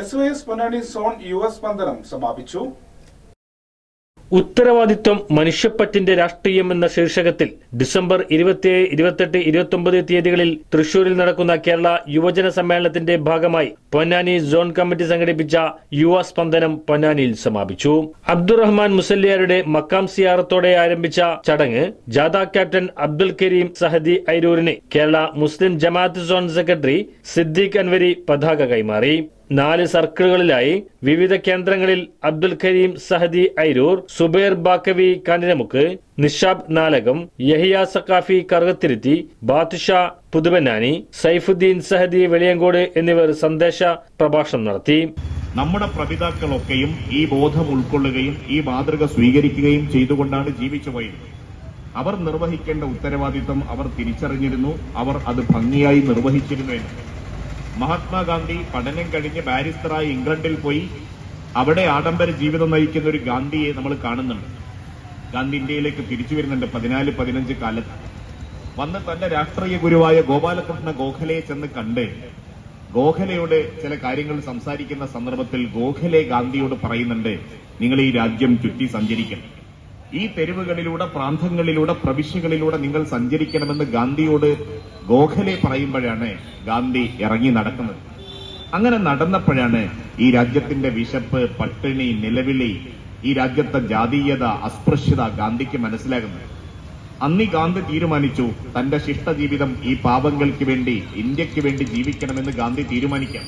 S Y S Ponnani zone U S സ്പന്ദനം സമാപിച്ചു. ഉത്തരവാദിത്വം മനുഷ്യപ്പറ്റിന്റെ രാഷ്ട്രീയം എന്ന ശീർഷകത്തിൽ ഡിസംബർ ഇരുപത്തിയേഴ് ഇരുപത്തെട്ട് ഇരുപത്തൊമ്പത് തീയതികളിൽ തൃശൂരിൽ നടക്കുന്ന കേരള യുവജന സമ്മേളനത്തിന്റെ ഭാഗമായി പൊന്നാനി സോൺ കമ്മിറ്റി സംഘടിപ്പിച്ച യുവ സ്പന്ദനം പൊന്നാനിയിൽ സമാപിച്ചു. അബ്ദുറഹ്മാൻ മുസല്ലിയാരുടെ മക്കാം സിയാറത്തോടെ ആരംഭിച്ച ചടങ്ങ് ജാഥ ക്യാപ്റ്റൻ അബ്ദുൽ കരീം സഹദി ഐരൂരിന് കേരള മുസ്ലിം ജമാഅത്ത് സോൺ സെക്രട്ടറി സിദ്ദീഖ് അൻവരി പതാക കൈമാറി. നാല് സർക്കിളുകളിലായി വിവിധ കേന്ദ്രങ്ങളിൽ അബ്ദുൽ കരീം സഹദി ഐരൂർ സുബൈർ ബാക്കവി കാനിനമുക്ക് നിഷാബ് നാലകം യഹിയ സക്കാഫി കറുകത്തിരുത്തി ബാത്ഷ പുതുബന്നാനി സൈഫുദ്ദീൻ സഹദി വെളിയങ്കോട് എന്നിവർ സന്ദേശ പ്രഭാഷണം നടത്തി. നമ്മുടെ പ്രപിതാക്കളൊക്കെയും ഈ ബോധം ഉൾക്കൊള്ളുകയും ഈ മാതൃക സ്വീകരിക്കുകയും ചെയ്തുകൊണ്ടാണ് ജീവിച്ചു പോയത്. അവർ നിർവഹിക്കേണ്ട ഉത്തരവാദിത്വം അവർ തിരിച്ചറിഞ്ഞിരുന്നു അവർ അത് ഭംഗിയായി നിർവഹിച്ചിരുന്നു മഹാത്മാഗാന്ധി പഠനം കഴിഞ്ഞ് ബാരിസ്റ്ററായി ഇംഗ്ലണ്ടിൽ പോയി. അവിടെ ആഡംബര ജീവിതം നയിക്കുന്ന ഒരു ഗാന്ധിയെ നമ്മൾ കാണുന്നുണ്ട്. ഗാന്ധി ഇന്ത്യയിലേക്ക് തിരിച്ചു വരുന്നുണ്ട് പതിനാല് പതിനഞ്ച് കാലത്ത്. വന്ന് തന്റെ രാഷ്ട്രീയ ഗുരുവായ ഗോപാലകൃഷ്ണ ഗോഖലയെ ചെന്ന് കണ്ട് ഗോഖലയോട് ചില കാര്യങ്ങൾ സംസാരിക്കുന്ന സന്ദർഭത്തിൽ ഗോഖലെ ഗാന്ധിയോട് പറയുന്നുണ്ട് നിങ്ങൾ ഈ രാജ്യം ചുറ്റി സഞ്ചരിക്കണം. ഈ തെരുവുകളിലൂടെ പ്രാന്തങ്ങളിലൂടെ പ്രവിശ്യകളിലൂടെ നിങ്ങൾ സഞ്ചരിക്കണമെന്ന് ഗാന്ധിയോട് ഗോഖലെ പറയുമ്പോഴാണ് ഗാന്ധി ഇറങ്ങി നടക്കുന്നത്. അങ്ങനെ നടന്നപ്പോഴാണ് ഈ രാജ്യത്തിന്റെ വിശപ്പ് പട്ടിണി നിലവിളി ഈ രാജ്യത്തെ ജാതീയത അസ്പൃശ്യത ഗാന്ധിക്ക് മനസ്സിലാകുന്നത്. അന്ന് ഗാന്ധി തീരുമാനിച്ചു തന്റെ ശിഷ്ടജീവിതം ഈ പാവങ്ങൾക്ക് വേണ്ടി ഇന്ത്യയ്ക്ക് വേണ്ടി ജീവിക്കണമെന്ന് ഗാന്ധി തീരുമാനിക്കാം.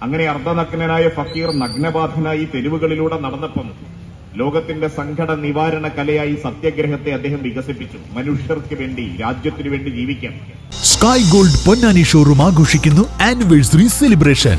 അങ്ങനെ അർദ്ധനഗ്നനായ ഫക്കീർ നഗ്നബാധനായി തെരുവുകളിലൂടെ നടന്നപ്പം ലോകത്തിന്റെ സങ്കട നിവാരണ കലയായി സത്യഗ്രഹത്തെ അദ്ദേഹം വികസിപ്പിച്ചു. മനുഷ്യർക്ക് വേണ്ടി രാജ്യത്തിനു വേണ്ടി ജീവിക്കാം. സ്കൈ ഗോൾഡ് പൊന്നാനി ഷോറൂം ആഘോഷിക്കുന്നു ആനിവേഴ്സറി സെലിബ്രേഷൻ